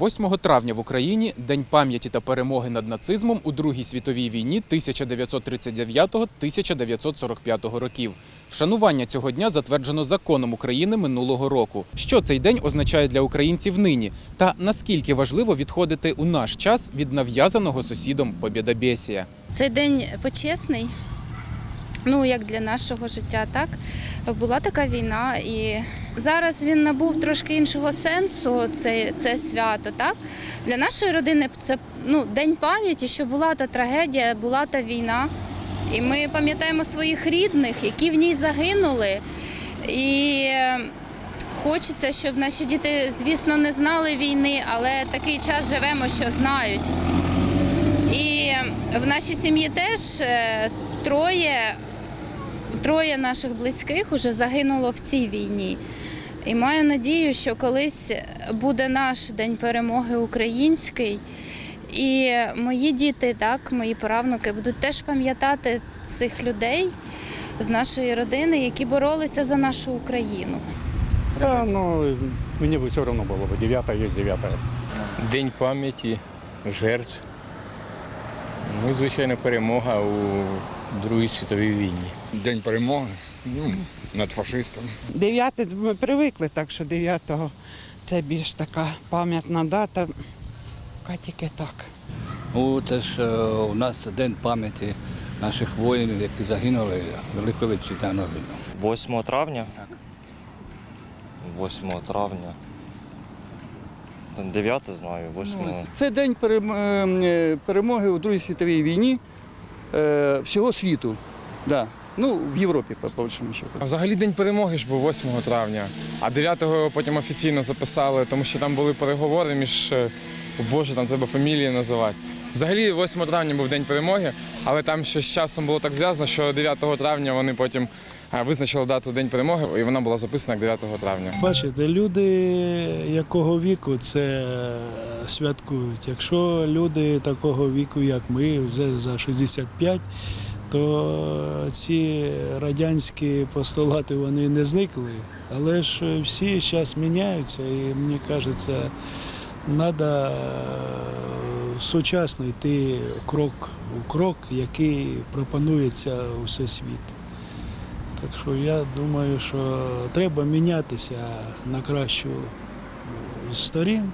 8 травня в Україні День пам'яті та перемоги над нацизмом у Другій світовій війні 1939-1945 років. Вшанування цього дня затверджено законом України минулого року. Що цей день означає для українців нині? Та наскільки важливо відходити у наш час від нав'язаного сусідом побєдобєсія? Цей день почесний. Ну, як для нашого життя, так була така війна, і зараз він набув трошки іншого сенсу. Це, це свято. Так для нашої родини це ну день пам'яті, що була та трагедія, була та війна. І ми пам'ятаємо своїх рідних, які в ній загинули. І хочеться, щоб наші діти, звісно, не знали війни, але такий час живемо, що знають. І в нашій сім'ї теж е, троє, троє наших близьких вже загинуло в цій війні. І маю надію, що колись буде наш день перемоги український. І мої діти, так, мої правнуки будуть теж пам'ятати цих людей з нашої родини, які боролися за нашу Україну. Та ну мені б все одно було б. Дев'ята є дев'ята. День пам'яті, жертв. Ну звичайно, перемога у Другій світовій війні. День перемоги ну, над фашистом. Дев'яте ми привикли, так що 9-го це більш така пам'ятна дата. Ка Тільки так. Ну, це ж е, у нас день пам'яті наших воїнів, які загинули Великою Вітчизняною війною. 8 травня? 8 травня. 9 знаю, 8. Це день е, перемоги у Другій світовій війні е, всього світу. Да. Ну, в Європі, по большому счету. Взагалі день перемоги ж був 8 травня, а 9-го потім офіційно записали, тому що там були переговори між е, Боже, там треба фамілії називати. Взагалі 8 травня був день перемоги, але там ще з часом було так зв'язано, що 9 травня вони потім е, визначили дату День перемоги, і вона була записана як 9 травня. Бачите, люди якого віку це святкують. Якщо люди такого віку, як ми, вже за 65, то ці радянські постулати вони не зникли. Але ж всі зараз міняються, і мені кажеться, треба сучасно йти крок у крок, який пропонується у всесвіт. Так що я думаю, що треба мінятися на кращу сторін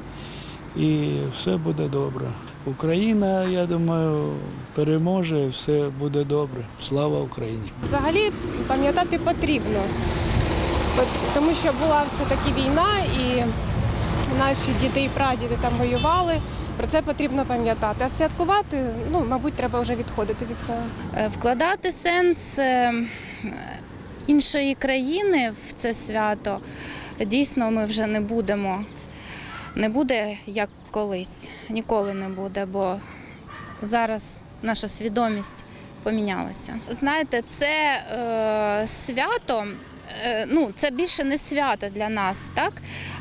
і все буде добре. Україна, я думаю, переможе, все буде добре. Слава Україні! Взагалі пам'ятати потрібно, тому що була все-таки війна, і наші діти і прадіди там воювали. Про це потрібно пам'ятати. А святкувати, ну, мабуть, треба вже відходити від цього. Е, вкладати сенс е, іншої країни в це свято дійсно ми вже не будемо. Не буде як колись, ніколи не буде, бо зараз наша свідомість помінялася. Знаєте, це е, свято. Е, Ну, це більше не свято для нас, так?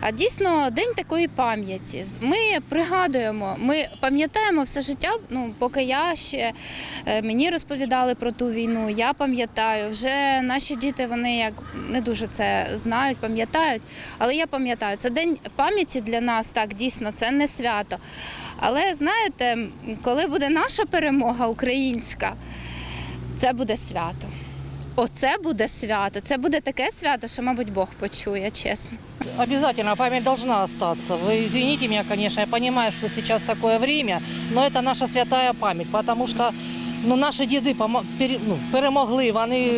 А дійсно день такої пам'яті. Ми пригадуємо, ми пам'ятаємо все життя. Ну, поки я ще е, мені розповідали про ту війну, я пам'ятаю. Вже наші діти вони як не дуже це знають, пам'ятають. Але я пам'ятаю, це день пам'яті для нас, так дійсно, це не свято. Але знаєте, коли буде наша перемога українська, це буде свято. Оце буде свято. Це буде таке свято, що, мабуть, Бог почує, чесно. Обязательно память должна остаться. Вы извините меня, конечно, я понимаю, что сейчас такое время, но это наша святая память, потому что ну, наши деды помо- пере- ну, перемогли, вони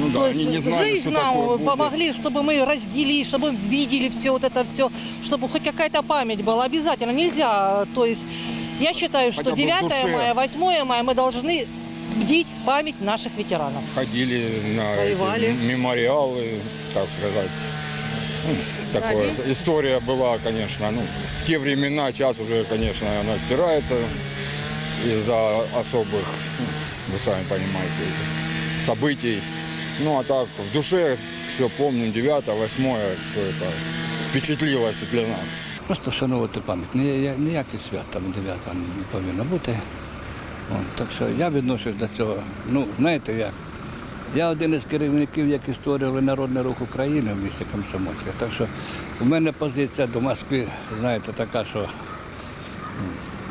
Ну да, то они есть не знали, жизнь что нам такое будет. помогли, чтобы мы разделились, чтобы мы видели все вот это все, чтобы хоть какая-то память была. Обязательно нельзя. То есть я считаю, что Хотя бы в 9 душе. мая, 8 мая мы должны бдить память наших ветеранов. Ходили на Воевали. эти мемориалы, так сказать. Ну, такое. История была, конечно, ну, в те времена, сейчас уже, конечно, она стирается из-за особых, ну, вы сами понимаете, событий. Ну, а так, в душе все помним, 9 8 все это впечатлилось для нас. Просто вшановувати пам'ять. Ні- Ніяке свят там 9 не повинно бути. О, так що я відношусь до цього. Ну, знаєте, як, Я один із керівників, які створювали Народний рух України в місті Комсомольське. Так що в мене позиція до Москви, знаєте, така, що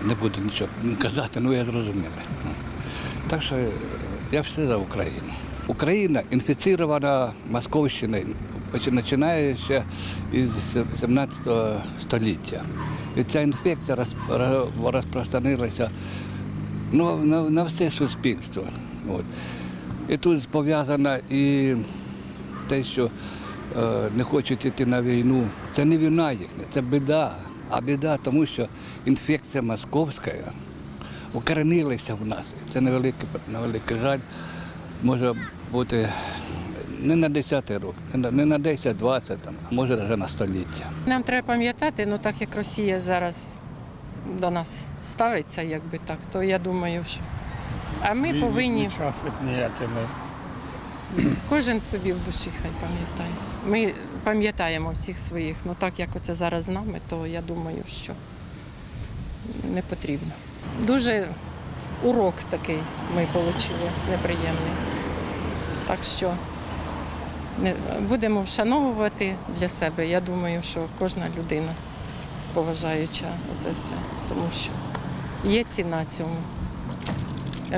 не буду нічого казати, ну я зрозуміли. Так що я все за Україну. Україна інфіцирована Московщиною, починаючи із 17 століття. І ця інфекція розпространилася ну, на, на все суспільство. От. І тут пов'язано і те, що е, не хочуть йти на війну. Це не війна їхня, це біда. А біда тому, що інфекція московська укоренилася в нас. Це невеликий, невеликий жаль. Може бути не на 10 років, не на- не на 10-20, а може навіть на століття. Нам треба пам'ятати, ну так як Росія зараз до нас ставиться, якби так, то я думаю, що. А ми повинні, кожен собі в душі хай пам'ятає. Ми пам'ятаємо всіх своїх, ну так як оце зараз з нами, то я думаю, що не потрібно. Дуже урок такий ми отримали неприємний. Так що будемо вшановувати для себе. Я думаю, що кожна людина поважаюча це все, тому що є ціна цьому.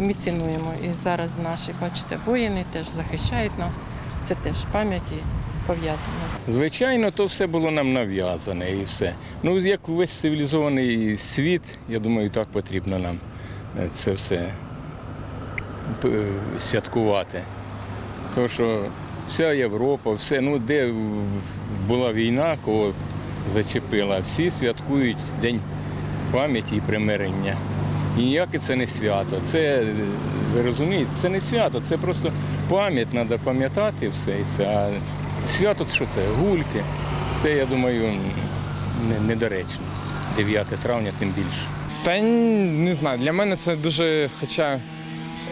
Ми цінуємо. І зараз наші, бачите, воїни теж захищають нас. Це теж пам'яті пов'язано. Звичайно, то все було нам нав'язане і все. Ну, як весь цивілізований світ, я думаю, так потрібно нам е, це все святкувати. Тому що вся Європа, все, ну де була війна, кого зачепила, всі святкують День пам'яті і примирення. І ніяке це не свято. Це, ви розумієте, це не свято, це просто пам'ять, треба пам'ятати все. Це. А свято що це? Гульки. Це, я думаю, недоречно. 9 травня тим більше. Та не знаю, для мене це дуже. Хоча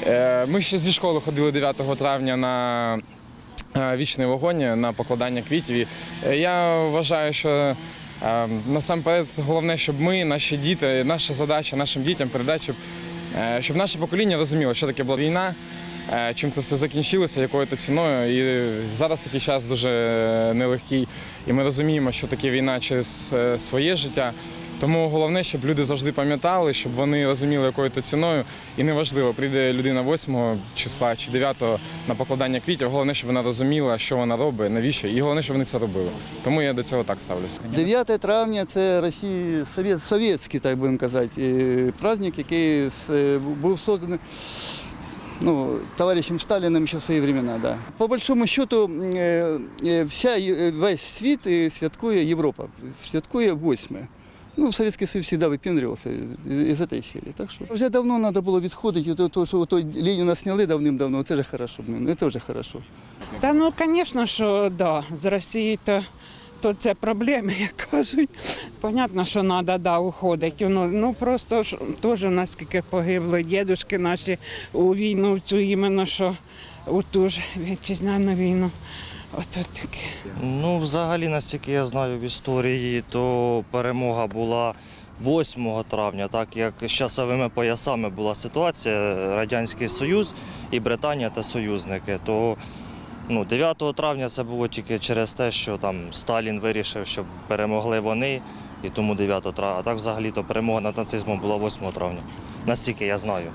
е, ми ще зі школи ходили 9 травня на вічний вогонь, на покладання квітів. Е, я вважаю, що е, насамперед головне, щоб ми, наші діти, наша задача нашим дітям передати, щоб, е, щоб наше покоління розуміло, що таке була війна. Чим це все закінчилося, якою то ціною. І зараз такий час дуже нелегкий, і ми розуміємо, що таке війна через своє життя. Тому головне, щоб люди завжди пам'ятали, щоб вони розуміли, якою то ціною. І неважливо, прийде людина 8 числа чи 9 на покладання квітів. Головне, щоб вона розуміла, що вона робить, навіщо, і головне, щоб вони це робили. Тому я до цього так ставлюся. 9 травня це Росії совєт, совєтський, так будемо казати, е, праздник, який е, був созданий ну, товарищем Сталином ще в свої времена. Да. По большому счету, е, вся, весь світ святкує Європа, святкує 8. Ну, Совєтський Союз завжди випіндрювався із цієї серії. Так що вже давно треба було відходити від того, що той Леніна зняли давним-давно, це ж хорошо, блин, це вже хорошо. Та ну, звісно, що да, з Росії то, то це проблеми, як кажуть. Понятно, що треба да, уходити. Ну, ну просто ж теж у нас скільки погибло дідушки наші у війну, цю іменно, що у ту ж вітчизняну війну. Ото таке. Ну, взагалі, наскільки я знаю в історії, то перемога була 8 травня, так як з часовими поясами була ситуація, Радянський Союз і Британія та союзники. То ну, 9 травня це було тільки через те, що там Сталін вирішив, щоб перемогли вони, і тому 9 травня. А так взагалі то перемога над нацизмом була 8 травня. Настільки я знаю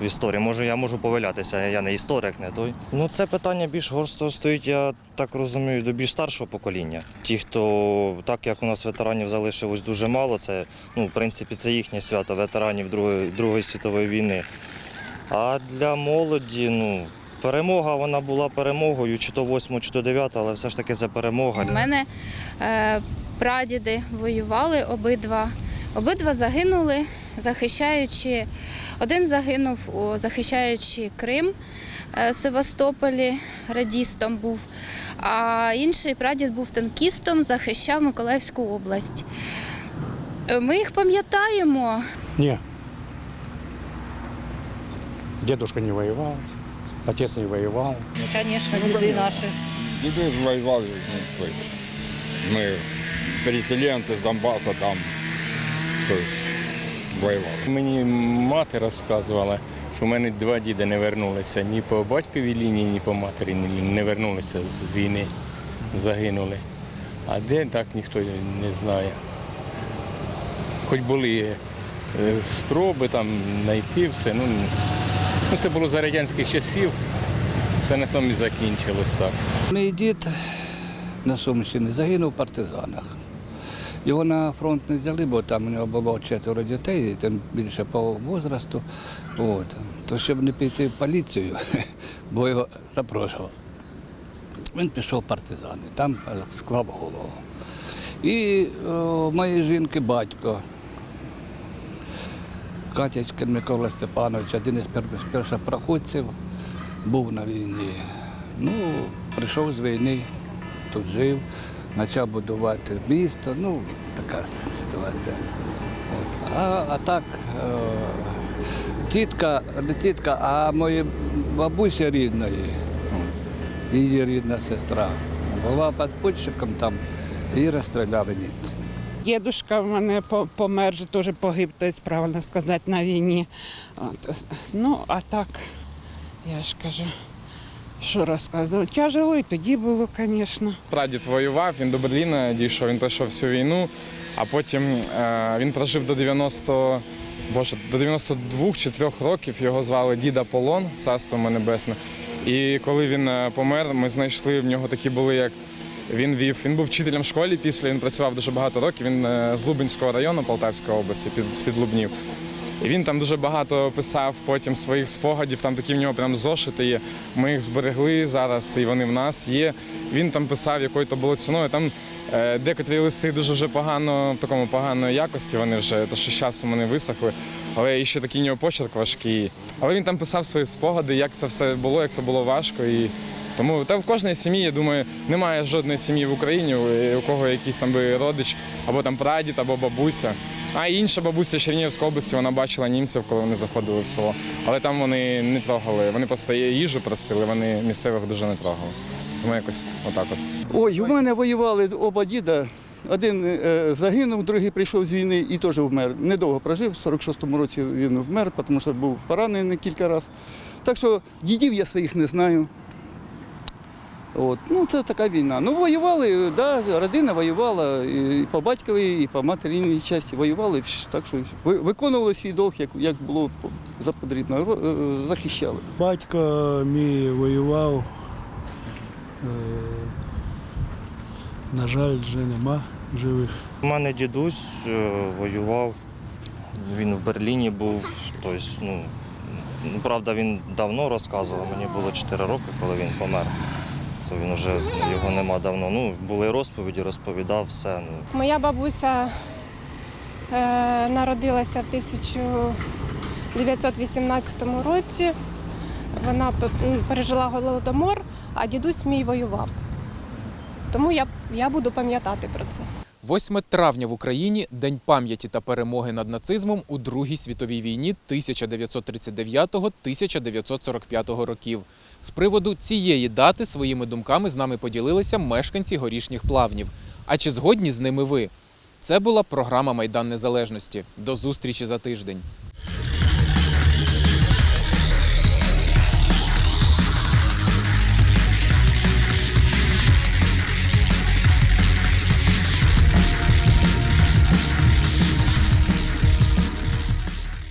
в історії. Може, я можу помилятися, я не історик, не той. Ну, це питання більш горсто стоїть, я так розумію, до більш старшого покоління. Ті, хто, так як у нас ветеранів залишилось дуже мало, це, ну, в принципі, це їхнє свято ветеранів Другої, Другої світової війни. А для молоді, ну, перемога вона була перемогою, чи то 8, чи то 9, але все ж таки це перемога. У мене е, прадіди воювали обидва. Обидва загинули, захищаючи. Один загинув, у- захищаючи Крим е, Севастополі, радістом був, а інший прадід був танкістом, захищав Миколаївську область. Е, Ми їх пам'ятаємо. Не. Дедушка не воевал, отец не воевал. Конечно, деды наши. Деды же воевали, ну, то есть мы переселенцы с Донбасса там, то есть воевали. Мені мати розказувала, що в мене два діди не вернулися ні по батьковій лінії, ні по матері. Не вернулися з війни, загинули. А де так ніхто не знає. Хоч були е, спроби там знайти все. Ну, ну, це було за радянських часів, все на цьому і закінчилось так. Мій дід на Сумщині загинув в партизанах. Його на фронт не взяли, бо там у нього було четверо дітей, тим більше по возрасту. От. То щоб не піти в поліцію, бо його запрошував. Він пішов в партизани, там склав голову. І о, моєї жінки батько, Катячкин Микола Степанович, один із першопроходців, був на війні. Ну, прийшов з війни, тут жив, почав будувати місто. Ну, така ситуація. От. А, а так, е, тітка, не тітка, а моя бабуся рідної, її рідна сестра, була підпольщиком там, її розстріляли німці. Дідушка в мене помер, теж погиб, тобто, правильно сказати, на війні. От. Ну, а так, я ж кажу, що розказувати. Тяжело і тоді було, звісно. Прадід воював, він до Берліна дійшов, він пройшов всю війну, а потім е, він прожив до 90, боже, до 92 чи 3 років. Його звали Діда Полон, царство небесне. І коли він е, помер, ми знайшли в нього такі були, як він вів. Він був вчителем в школі після, він працював дуже багато років. Він е, з Лубенського району Полтавської області, під, з-під Лубнів. І він там дуже багато писав потім своїх спогадів. Там такі в нього прям зошити є. Ми їх зберегли зараз, і вони в нас є. Він там писав, якою то було ціною. Там е, декотрі листи дуже вже погано, в такому поганої якості. Вони вже то що з часом вони висохли. Але і ще такий нього почерк важкий. Але він там писав свої спогади, як це все було, як це було важко. І тому та в кожній сім'ї, я думаю, немає жодної сім'ї в Україні, у кого якийсь там би родич, або там прадід, або бабуся. А інша бабуся Чернігівської області, вона бачила німців, коли вони заходили в село. Але там вони не трогали. Вони просто їжу просили, вони місцевих дуже не трогали. Тому якось отак от. Ой, у мене воювали оба діда. Один е, загинув, другий прийшов з війни і теж вмер. Недовго прожив, в 46-му році він вмер, тому що був поранений кілька разів. Так що дідів я своїх не знаю. От. Ну, це така війна. Ну, воювали, да, родина воювала і по батьковій, і по материнній часті воювали. Так що виконували свій долг, як, як було за потрібно, е, захищали. Батько мій воював. Е, На жаль, вже нема живих. У мене дідусь е, воював, він в Берліні був. Тобто, ну, ну, правда, він давно розказував, мені було 4 роки, коли він помер. То він вже його нема давно. Ну, були розповіді, розповідав все. Ну, Моя бабуся е, народилася в 1918 році. Вона пе- пережила голодомор, а дідусь мій воював. Тому я, я буду пам'ятати про це. 8 травня в Україні День пам'яті та перемоги над нацизмом у Другій світовій війні 1939-1945 років. З приводу цієї дати своїми думками з нами поділилися мешканці горішніх плавнів. А чи згодні з ними ви? Це була програма Майдан Незалежності. До зустрічі за тиждень.